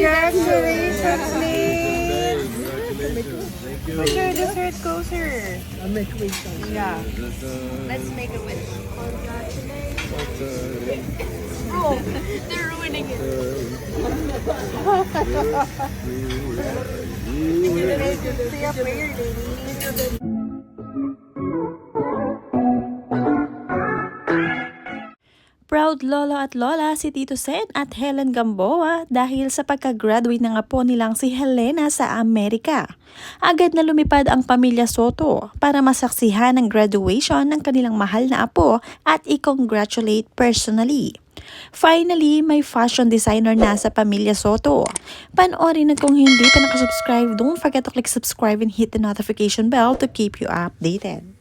Congratulations, Nick! Congratulations. Thank you. Put your dessert closer. I'll make wish on you. Yeah. That's, uh, Let's make a wish. that's, uh, Oh, they're ruining it. Say a prayer, lady. Proud lolo at lola si Tito Sen at Helen Gamboa dahil sa pagka-graduate ng apo nilang si Helena sa Amerika. Agad na lumipad ang pamilya Soto para masaksihan ang graduation ng kanilang mahal na apo at i-congratulate personally. Finally, may fashion designer na sa pamilya Soto. Panoorin na kung hindi pa nakasubscribe, don't forget to click subscribe and hit the notification bell to keep you updated.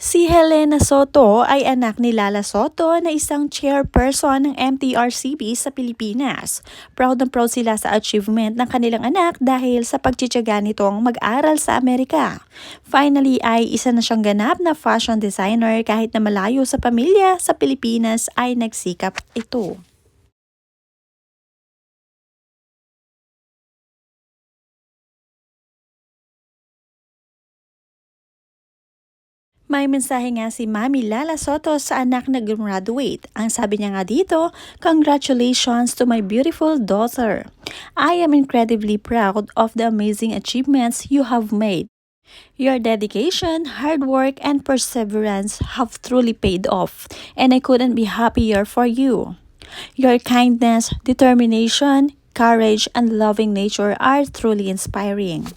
Si Helena Soto ay anak ni Lala Soto na isang chairperson ng MTRCB sa Pilipinas. Proud na proud sila sa achievement ng kanilang anak dahil sa pagtsitsaga nitong mag-aral sa Amerika. Finally ay isa na siyang ganap na fashion designer kahit na malayo sa pamilya sa Pilipinas ay nagsikap ito. May mensahe nga si Mami Lala Soto sa anak na graduate. Ang sabi niya nga dito, Congratulations to my beautiful daughter. I am incredibly proud of the amazing achievements you have made. Your dedication, hard work, and perseverance have truly paid off, and I couldn't be happier for you. Your kindness, determination, courage, and loving nature are truly inspiring.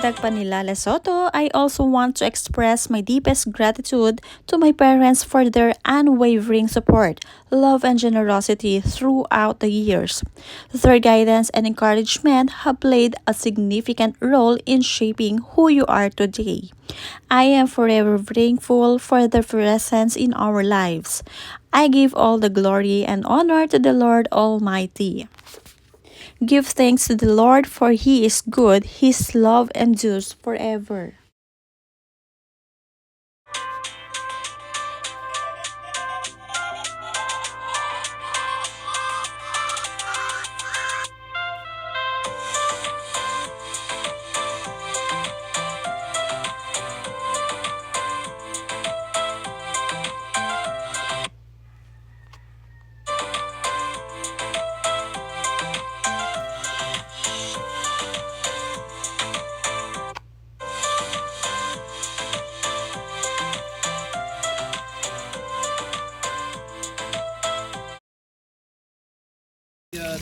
Dagdag pa ni Lala I also want to express my deepest gratitude to my parents for their unwavering support, love, and generosity throughout the years. Their guidance and encouragement have played a significant role in shaping who you are today. I am forever thankful for their presence in our lives. I give all the glory and honor to the Lord Almighty. Give thanks to the Lord, for he is good, his love endures forever.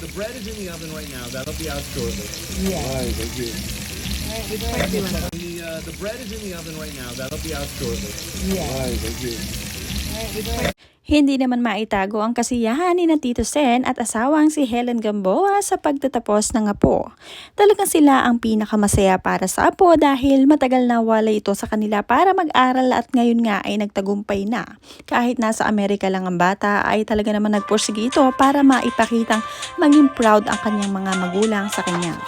The bread is in the oven right now. That'll be out shortly. Yeah. All right, thank you. Yeah. The, uh, the bread is in the oven right now. That'll be out shortly. Yeah. All right, thank you. Hindi naman maitago ang kasiyahan ni na Tito Sen at asawang si Helen Gamboa sa pagtatapos ng apo. Talagang sila ang pinakamasaya para sa apo dahil matagal na wala ito sa kanila para mag-aral at ngayon nga ay nagtagumpay na. Kahit nasa Amerika lang ang bata ay talaga naman nagpursige ito para maipakitang maging proud ang kanyang mga magulang sa kanya.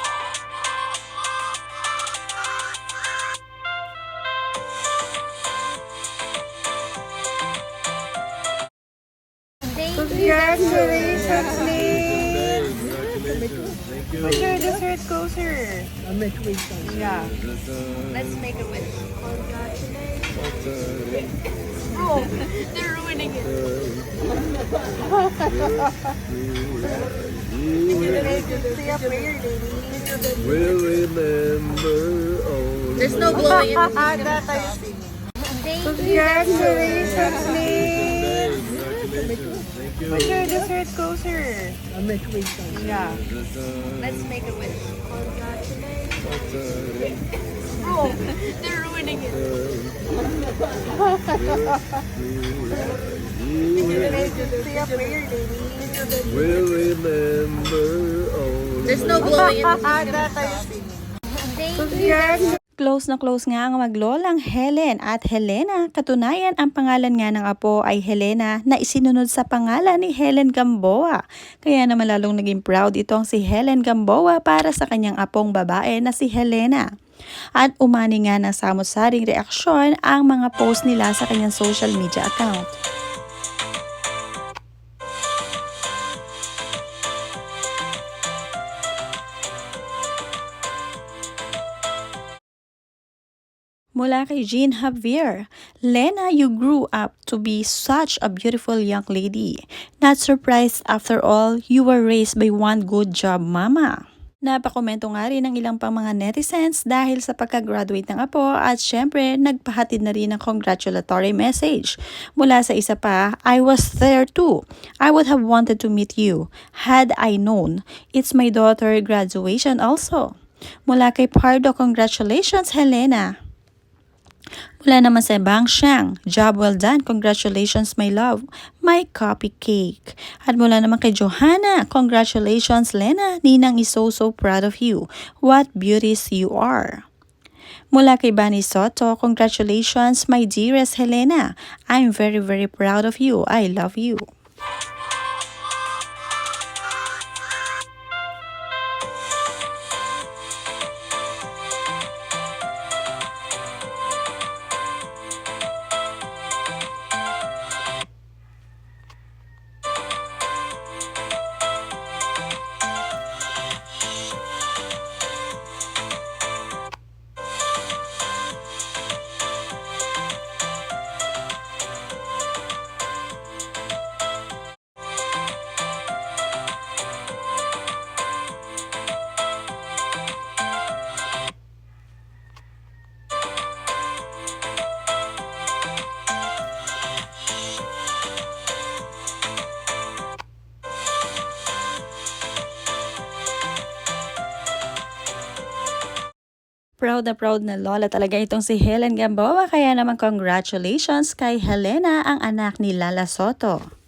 Congratulations! Congratulations. Thank you. Put your dessert closer. I'll make wish. Yeah. Let's make a wish. uh, Oh, they're ruining it. Say a prayer, lady. We'll remember all. There's no blowing in Congratulations, Nick! Congratulations. Thank you. Put your dessert closer. I'll make wish. Yeah. Let's make a wish. that's, uh, they're ruining it. Say a prayer, lady. We'll remember all. There's no glowing in the Close na close nga ang maglolang Helen at Helena. Katunayan, ang pangalan nga ng apo ay Helena na isinunod sa pangalan ni Helen Gamboa. Kaya naman lalong naging proud itong si Helen Gamboa para sa kanyang apong babae na si Helena. At umani nga ng samot-saring reaksyon ang mga post nila sa kanyang social media account. Mula kay Jean Javier, Lena, you grew up to be such a beautiful young lady. Not surprised after all, you were raised by one good job mama. Napakomento nga rin ng ilang pang mga netizens dahil sa pagka-graduate ng apo at syempre nagpahatid na rin ng congratulatory message. Mula sa isa pa, I was there too. I would have wanted to meet you had I known. It's my daughter graduation also. Mula kay Pardo, congratulations Helena. Mula naman sa Bang Xiang, job well done, congratulations my love, my copy cake. At mula naman kay Johanna, congratulations Lena, Ninang is so so proud of you. What beauties you are. Mula kay Bani Soto, congratulations my dearest Helena. I'm very very proud of you. I love you. Proud na proud na lola talaga itong si Helen Gamboa kaya naman congratulations kay Helena ang anak ni Lala Soto.